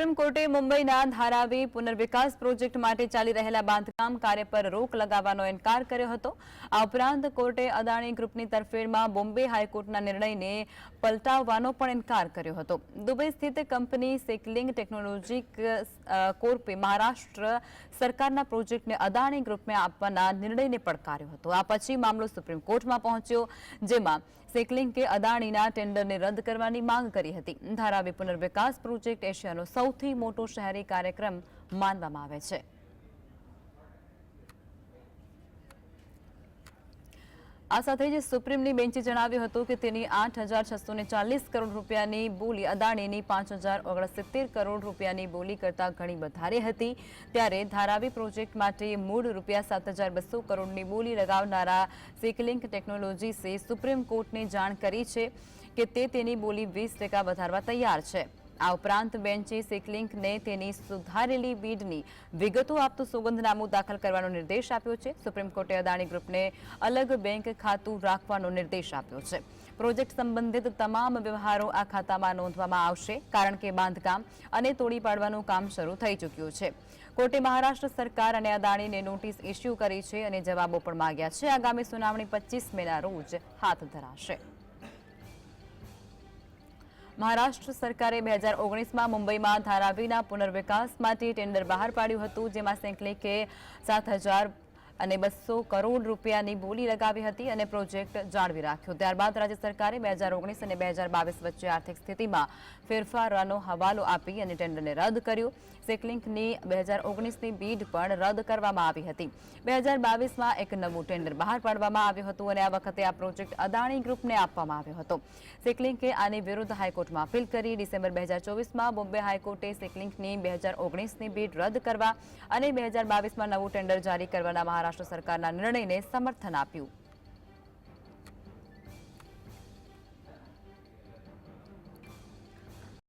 Supreme કોર્ટે મુંબઈના Dharavi પુનર્વિકાસ project માટે ચાલી રહેલા બાંધકામ કાર્ય પર રોક લગાવવાનો ઇનકાર કર્યો હતો. આ ઉપરાંત કોર્ટે અદાણી ગ્રુપની તરફેણમાં બોમ્બે હાઈકોર્ટના નિર્ણયને પલટાવવાનો પણ ઇનકાર કર્યો હતો. દુબઈ સ્થિત કંપની સેકલિંગ ટેકનોલોજી કોર્પે મહારાષ્ટ્ર સરકારના પ્રોજેક્ટને અદાણી ગ્રુપને આપવાના નિર્ણયને પડકાર્યો હતો. આ પછી મામલો સુપ્રીમ કોર્ટમાં પહોંચ્યો, જેમાં સેકલિંગે અદાણીના ટેન્ડરને રદ કરવાની માંગ કરી હતી. ધારાવી પુનર્વિકાસ પ્રોજેક્ટ એશિયાનો સૌથી મોટો શહેરી કાર્યક્રમ માનવામાં આવે છે. આ સાથે જ સુપ્રીમની બેન્ચે જણાવ્યું હતું કે તેની આઠ હજાર છસો ને ચાલીસ કરોડ રૂપિયાની બોલી અદાણીની પાંચ હજાર ઓગણસિત્તેર કરોડ રૂપિયાની બોલી કરતાં ઘણી વધારે હતી. ત્યારે ધારાવી પ્રોજેક્ટ માટે મૂળ રૂપિયા સાત હજાર બસો કરોડની બોલી લગાવનારા સિકલિંક ટેકનોલોજીસે સુપ્રીમ કોર્ટને જાણ કરી છે કે તે તેની બોલી વીસ ટકા વધારવા તૈયાર છે. આ ઉપરાંત બેન્ચે સિકલિંકને તેની સુધારેલી બીડની વિગતો આપતું સોગંદનામું દાખલ કરવાનો નિર્દેશ આપ્યો છે. સુપ્રીમ કોર્ટે અદાણી ગ્રુપને અલગ બેંક ખાતું રાખવાનો નિર્દેશ આપ્યો છે. પ્રોજેક્ટ સંબંધિત તમામ વ્યવહારો આ ખાતામાં નોંધવામાં આવશે, કારણ કે બાંધકામ અને તોડી પાડવાનું કામ શરૂ થઈ ચૂક્યું છે. કોર્ટે મહારાષ્ટ્ર સરકાર અને અદાણીને નોટિસ ઇસ્યુ કરી છે અને જવાબો પણ માંગ્યા છે. આગામી સુનાવણી પચીસ મેના રોજ હાથ ધરાશે. મહારાષ્ટ્ર સરકારે બે હજાર ઓગણીસમાં મુંબઈમાં ધારાવીના પુનર્વિકાસ માટે ટેન્ડર બહાર પાડ્યું હતું, જેમાં સેન્કલેકે સાત હજાર અને બસો કરોડ રૂપિયાની બોલી લગાવી હતી અને પ્રોજેક્ટ જાળવી રાખ્યો. ત્યારબાદ રાજ્ય સરકારે બે હજાર ઓગણીસ અને બે હજાર બાવીસ વચ્ચે આર્થિક સ્થિતિમાં ફેરફારનો હવાલો આપી અને ટેન્ડરને રદ કર્યું. સેકલિંકની બે હજાર ઓગણીસની બીડ પણ રદ કરવામાં આવી હતી. બે હજાર બાવીસમાં એક નવું ટેન્ડર બહાર પાડવામાં આવ્યું હતું અને આ વખતે આ પ્રોજેક્ટ અદાણી ગ્રુપને આપવામાં આવ્યો હતો. સેકલિંકે આની વિરુદ્ધ હાઈકોર્ટમાં અપીલ કરી. ડિસેમ્બર બે હજાર ચોવીસમાં બોમ્બે હાઈકોર્ટે સેકલિંકની બે હજાર ઓગણીસની બીડ રદ કરવા અને બે હજાર બાવીસમાં નવું ટેન્ડર જારી કરવાના મહારાષ્ટ્ર સરકારના નિર્ણયને સમર્થન આપ્યું.